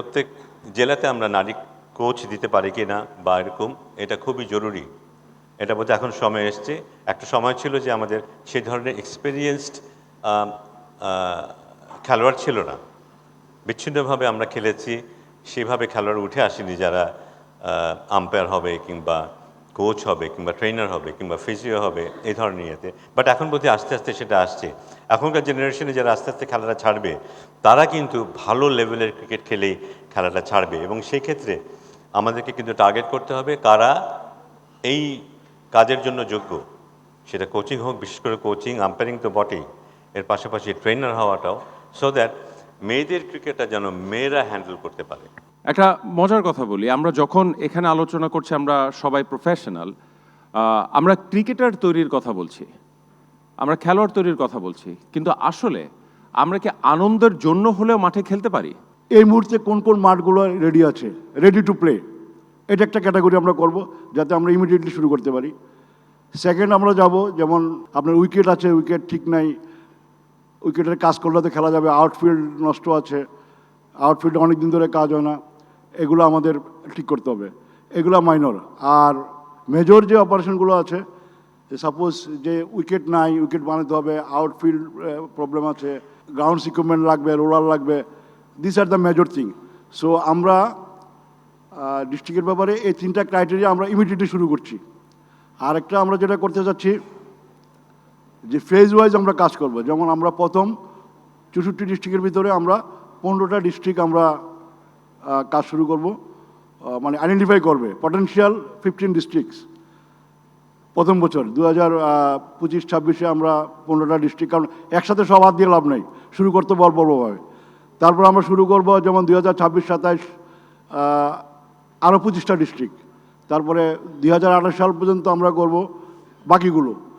প্রত্যেক জেলাতে আমরা নারী কোচ দিতে পারি কি না বা এরকম, এটা খুবই জরুরি। এটা বলতে এখন সময় এসছে। একটা সময় ছিল যে আমাদের সে ধরনের এক্সপিরিয়েন্সড খেলোয়াড় ছিল না। বিচ্ছিন্নভাবে আমরা খেলেছি, সেভাবে খেলোয়াড় উঠে আসেনি যারা আম্পায়ার হবে কিংবা কোচ হবে কিংবা ট্রেনার হবে কিংবা ফিজিও হবে, এই ধরনের ইয়েতে। বাট এখন বলতে আস্তে আস্তে সেটা আসছে। এখনকার জেনারেশনে যারা আস্তে আস্তে খেলাটা ছাড়বে, তারা কিন্তু ভালো লেভেলের ক্রিকেট খেলেই খেলাটা ছাড়বে। এবং সেই ক্ষেত্রে আমাদেরকে কিন্তু টার্গেট করতে হবে কারা এই কাজের জন্য যোগ্য। সেটা কোচিং হোক, বিশেষ করে কোচিং আম্পায়ারিং তো বটেই। এর পাশাপাশি ট্রেনার হওয়াটাও। সো দ্যাট মেয়েদের ক্রিকেটটা যেন মেয়েরা হ্যান্ডেল করতে পারে। একটা মজার কথা বলি। আমরা যখন এখানে আলোচনা করছি, আমরা সবাই প্রফেশনাল আমরা ক্রিকেটার তৈরির কথা বলছি, আমরা খেলোয়াড় তৈরির কথা বলছি, কিন্তু আসলে আমরা কি আনন্দের জন্য হলেও মাঠে খেলতে পারি? এই মুহূর্তে কোন কোন মাঠগুলো রেডি আছে? রেডি টু প্লে এটা একটা ক্যাটাগরি আমরা করব, যাতে আমরা ইমিডিয়েটলি শুরু করতে পারি। সেকেন্ড আমরা যাব, যেমন আপনার উইকেট আছে উইকেট ঠিক নাই। উইকেটের কাজ করলে তো খেলা যাবে আউটফিল্ড নষ্ট আছে। আউটফিল্ডে অনেক দিন ধরে কাজ হয় না। এগুলো আমাদের ঠিক করতে হবে। এগুলো মাইনর আর মেজর যে অপারেশনগুলো আছে সাপোজ যে উইকেট নাই উইকেট বানাতে হবে আউটফিল্ড প্রবলেম আছে গ্রাউন্ড ইকুইপমেন্ট লাগবে রোলার লাগবে this are the major thing so আমরা ডিস্ট্রিক্টের ব্যাপারে এই তিনটা ক্রাইটেরিয়া আমরা ইমিডিয়েটলি শুরু করছি। আরেকটা আমরা যেটা করতে চাচ্ছি যে ফেজ ওয়াইজ আমরা কাজ করব। যেমন আমরা প্রথম চৌষট্টি ডিস্ট্রিক্টের ভিতরে আমরা পনেরোটা ডিস্ট্রিক্ট আমরা কাজ শুরু করব মানে আইডেন্টিফাই করবে পটেনশিয়াল ফিফটিন ডিস্ট্রিক্টস প্রথম বছর দু হাজার পঁচিশ, ছাব্বিশে আমরা পনেরোটা ডিস্ট্রিক্ট কারণ একসাথে সব হাত দিয়ে লাভ নেই। শুরু করতে বল বড়ভাবে তারপর আমরা শুরু করব যেমন দু হাজার ছাব্বিশ, সাতাইশ আরও পঁচিশটা ডিস্ট্রিক্ট তারপরে দুই হাজার সাল পর্যন্ত আমরা করব বাকিগুলো।